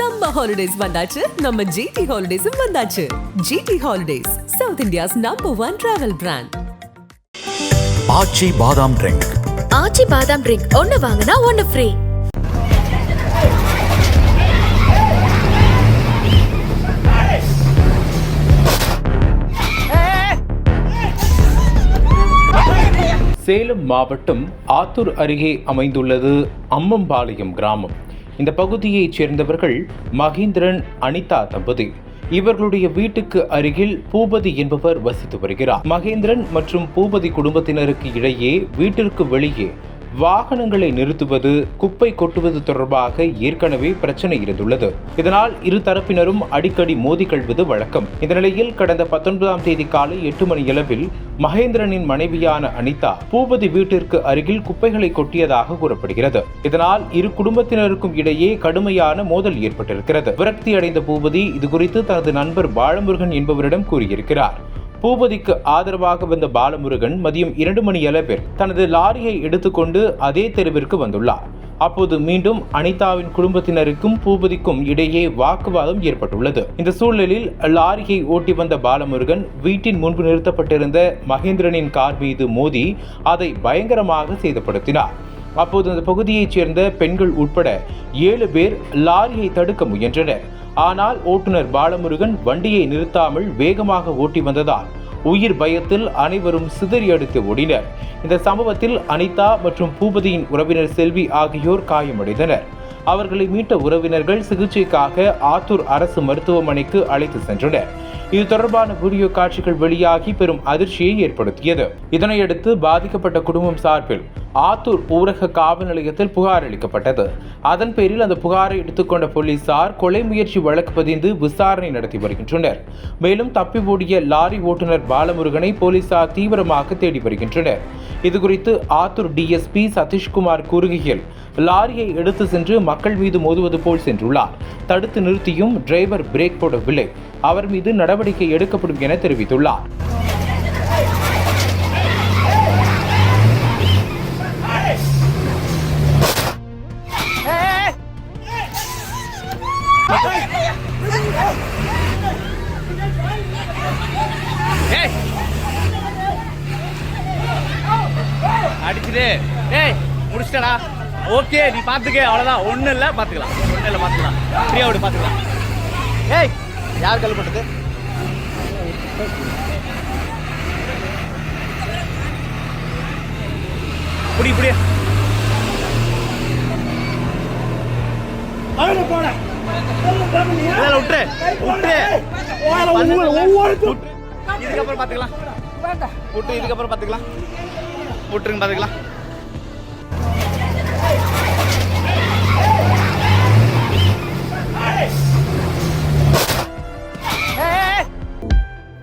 சம்ம ஹாலிடேஸ் வந்தாச்சு. நம்ம ஜிடி ஹாலிடேஸும் வந்தாச்சு. GT holidays south India's number one travel brand Aachi பாதாம் ட்ரிங்க் ஆச்சி பாதாம் ட்ரிங்க் ஒன்னு வாங்கினா ஒன்னு ஃப்ரீ சேலம் மாவட்டம் ஆத்தூர் அருகே அமைந்துள்ளது அம்மம்பாளையம் கிராமம். இந்த பகுதியைச் சேர்ந்தவர்கள் மகேந்திரன் அனிதா தம்பதி. இவர்களுடைய வீட்டுக்கு அருகில் பூபதி என்பவர் வசித்து வருகிறார். மகேந்திரன் மற்றும் பூபதி குடும்பத்தினருக்கு இடையே வீட்டிற்கு வெளியே வாகனங்களை நிறுத்துவது குப்பை கொட்டுவது தொடர்பாக ஏற்கனவே பிரச்சனை இருந்துள்ளது. இதனால் இரு தரப்பினரும் அடிக்கடி மோதிக்கொள்வது வழக்கம். இந்த நிலையில் கடந்த பத்தொன்பதாம் தேதி காலை எட்டு மணி அளவில் மகேந்திரனின் மனைவியான அனிதா பூபதி வீட்டிற்கு அருகில் குப்பைகளை கொட்டியதாக கூறப்படுகிறது. இதனால் இரு குடும்பத்தினருக்கும் இடையே கடுமையான மோதல் ஏற்பட்டிருக்கிறது. விரக்தி அடைந்த பூபதி இதுகுறித்து தனது நண்பர் பாலமுருகன் என்பவரிடம் கூறியிருக்கிறார். பூபதிக்கு ஆதரவாக வந்த பாலமுருகன் மதியம் இரண்டு மணி அளவில் தனது லாரியை எடுத்துக்கொண்டு அதே தெருவிற்கு வந்துள்ளார். அப்போது மீண்டும் அனிதாவின் குடும்பத்தினருக்கும் பூபதிக்கும் இடையே வாக்குவாதம் ஏற்பட்டுள்ளது. இந்த சூழலில் லாரியை ஓட்டி வந்த பாலமுருகன் வீட்டின் முன்பு நிறுத்தப்பட்டிருந்த மகேந்திரனின் கார் மீது மோதி அதை பயங்கரமாக சேதப்படுத்தினார். அப்போது அந்த பகுதியைச் சேர்ந்த பெண்கள் உட்பட ஏழு பேர் லாரியை தடுக்க முயன்றனர். ஆனால் ஓட்டுநர் பாலமுருகன் வண்டியை நிறுத்தாமல் வேகமாக ஓட்டி வந்ததால் உயிர் பயத்தில் அனைவரும் சிதறி அடித்து ஓடினர். இந்த சம்பவத்தில் அனிதா மற்றும் பூபதியின் உறவினர் செல்வி ஆகியோர் காயமடைந்தனர். அவர்களை மீட்ட உறவினர்கள் சிகிச்சைக்காக ஆத்தூர் அரசு மருத்துவமனைக்கு அழைத்து சென்றனர். இது தொடர்பான வீடியோ காட்சிகள் வெளியாகி பெரும் அதிர்ச்சியை ஏற்படுத்தியது. இதனையடுத்து பாதிக்கப்பட்ட குடும்பம் சார்பில் ஆத்தூர் ஊரக காவல் நிலையத்தில் புகார் அளிக்கப்பட்டது. அதன் பேரில் அந்த புகாரை எடுத்துக்கொண்ட போலீசார் கொலை முயற்சி வழக்கு பதிந்து விசாரணை நடத்தி வருகின்றனர். மேலும் தப்பி ஓடிய லாரி ஓட்டுநர் பாலமுருகனை போலீசார் தீவிரமாக தேடி வருகின்றனர். இதுகுறித்து ஆத்தூர் டிஎஸ்பி சதீஷ்குமார் கூறுகையில் லாரியை எடுத்து சென்று மக்கள் மீது மோதுவது போல் சென்றுள்ளார். தடுத்து நிறுத்தியும் டிரைவர் பிரேக் போடவில்லை. அவர் மீது நடவடிக்கை எடுக்கப்படும் என தெரிவித்துள்ளார். அடிச்சுட்டு ஏய் முடிச்சிட்டடா. ஓகே நீ பார்த்துக்க அவ்வளோதான் ஒன்றும் இல்லை. பார்த்துக்கலாம் ஒன்றும் இல்லை பார்த்துக்கலாம் ஃப்ரீயாக விடு பார்த்துக்கலாம் ஏய் யார் கல் போட்டது புடி. புடி. இல்ல, விட்டுரு. விட்டுரு. விட்டு. இதுக்கப்புறம் பார்த்துக்கலாம் விட்டு இதுக்கப்புறம் பார்த்துக்கலாம் விட்டுருங்க பார்த்துக்கலாம்